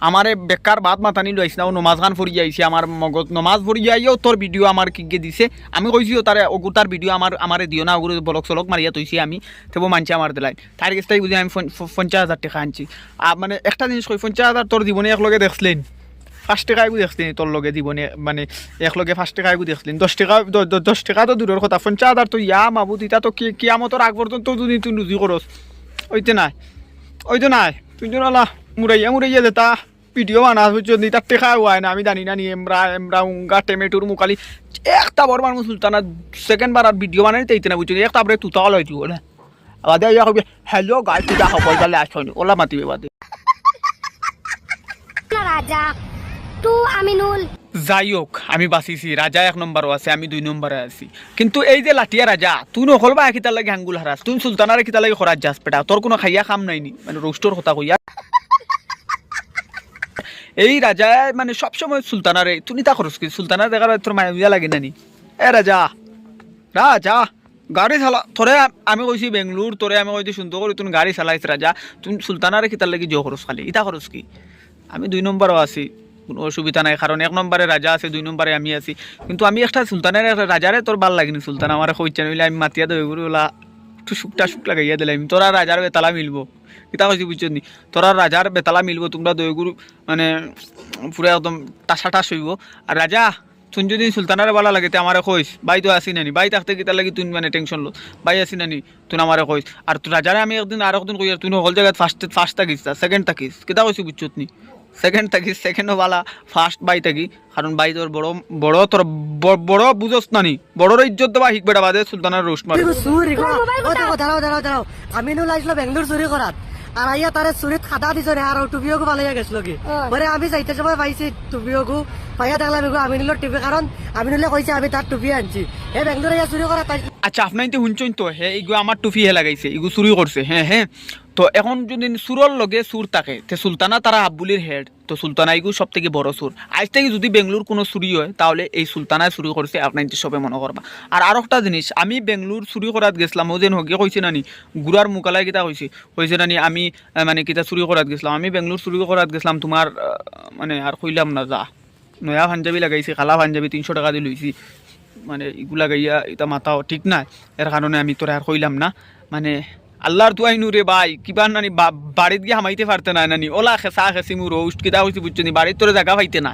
আমারে বেকার বাদ মাতানি লইছ না, ও নমাজ খান ফুরি যাইছে আমার মগজ নমাজ ফুরি যাইও তোর ভিডিও আমার কিকে দিছে। আমি কইছি ও তারে ওগু তার ভিডিও আমার আমারে দিও না, ওগুলো বলক সলক মারিয়া তৈছি আমি তেবো মানছি আমার দিলাই। তার কাছ থেকে বুঝি আমি পঞ্চ- পঞ্চাশ হাজার টাকা আনছি। মানে একটা জিনিস কই পঞ্চাশ হাজার তোর জীবনে একলগে দেখছিলেন। পাঁচ টাকা আগু দেখছিলেন তোর লগে জীবনে মানে একলগে পাঁচ টাকা আগু দেখছিলেন। দশ টাকা দশ টাকা তো দূরের কথা পঞ্চাশ হাজার তো ইয়া মাবুত ইটা তো কি কিয়ামতর আগ পর্যন্ত যদি তুই রুজি করস ওইতে নাই। ওইতো নাই। তুই জন আলা মুরাইয়া মুরাইয়া যেতা ভিডিও বানা বুঝছ নি তার টেকা হয় না। আমি জানি না নি এমরা এমরা উঙ্গা টেমেটোর মুকালি একটা বড় মানুষ সুলতানা সেকেন্ড বার আর ভিডিও বানাই তাইতে না বুঝছ একটা আপরে তুতা লইছি বলে আবার ইয়া কবি হ্যালো গাই তুই দেখা পয়সা লে আসনি ওলা মাতিবে বাদে। রাজা টু আমিনুল। যাই হোক আমি বাঁচিছি রাজা এক নম্বরও আছে আমি দুই নম্বরে আছি। কিন্তু এই যে লাঠিয়া রাজা তুই নকল বা কিতার লাগে আঙ্গুল হারাস তুই সুলতানারে কিতার লাগে খরাজ যাস পেটা তোর কোনো খাইয়া খাম নাইনি মানে রোস্টর কথা কইয়া। এই রাজা মানে সবসময় সুলতানারে তুমি তা খরচ কি সুলতানার দেখার তোর মায়া লাগে নানি এ রাজা রাজা, গাড়ি চালা, তোরে আমি কইছি বেঙ্গলোর, তোরে আমি কইছি সুন্দর করে তুই গাড়ি চালাইছ রাজা তুই সুলতানারে কিতার লাগি জো খরচ খালি? ইটা খরচ কি? আমি দুই নম্বরও আছি, কোনো অসুবিধা নাই কারণ এক নম্বরে রাজা আছে, দুই নম্বরে আমি আছি। কিন্তু আমি একটা সুলতানের রাজারে তোর ভালো লাগেনি সুলতান আমার কইছে, নইলে আমি মাতিয়া দেবে ওলা একটু শুকটা শুক লাগাইয়া দিলাম। তোরা রাজার বেতালা মিলবো। কিতা কইছি বুঝছ নি? তোরা রাজার বেতালা মিলবো, তোমরা দৈগুরু মানে পুরো একদম টাসা টাস হইব। আর রাজা, তুই যদি সুলতানারে ভালো লাগে, তে আমারে কইস বাই তো আসি নানি? বাই থাকতে কিতা লাগি তুই মানে টেনশন লো বাই আসি নানি? তুই আমারে কইস। আর তুই রাজারে আমি একদিন আর একদিন কই তুই হল জায়গায় ফার্স্ট ফার্স্ট থাকিস সেকেন্ড থাকিস। কিতা কইছি বুঝছত নি? সেকেন্ড থাকি সেকেন্ডও বালা ফার্স্ট বাই থাকি। কারণ বাই তোর বড় বড় তোর বড় বুঝস নানি বড়র ইজ্জত দেওয়া শিখ বেটা বাদে সুলতানের রোস্ট মারে চুরি দাঁড়াও দাঁড়াও দাঁড়াও আমিনুল আসলো বেঙ্গলোর চুরি করাত আর আইয়া তারে চুরিত খাতা দিছে রে আর টুপিও গো পালাইয়া গেছিল কি। পরে আমি যাইতে সময় পাইছি টুপিও গো পাইয়া দেখলাম এগো আমিনুলের টুপি। কারণ আমিনুলে কইছে আমি তার টুপি আনছি। এ বেঙ্গলোর আইয়া চুরি করা তাই আচ্ছা আপনার তো শুনছেন তো হ্যাঁ ইগু আমার টুপি হে লাগাইছে ইগু চুরি করছে হ্যাঁ হ্যাঁ তো এখন যদি সুরর লগে সুর থাকে, তে সুলতানা তারা আব্বুলির হেড তো সুলতানা ইগু সব থেকে বড় সুর আজ থেকে যদি বেঙ্গলোর কোনো চুরি হয়, তাহলে এই সুলতানায় চুরি করছে আপনার সবে মনে করবা আর আর একটা জিনিস আমি বেঙ্গলোর চুরি করাত গেছিলাম ও যেন হগে কইছে নানি গুড়ার মুকালাই কিতা কইছে কইছে নানি, আমি মানে কিতা চুরি করাত গেছিলাম, আমি বেঙ্গলোর চুরি করাত গেছিলাম তোমার মানে আর কইলাম না, যা। নয়া পাঞ্জাবি লাগাইছি, কালা পাঞ্জাবি তিনশো টাকা দিয়ে লইছি মানে ইগুলা গাইয়া এটা মাথাও ঠিক না এর কারণে আমি তোরা আর কইলাম না। মানে আল্লাহর আইনু নুরে ভাই কিবা নানি বাড়িত গিয়ে হামাইতে পারতে না নানি। ওলা খেসা খেসি মুরো উষ্ট কিতা হয়েছি বুঝছ নি বাড়ির তোরে জায়গা পাইতে না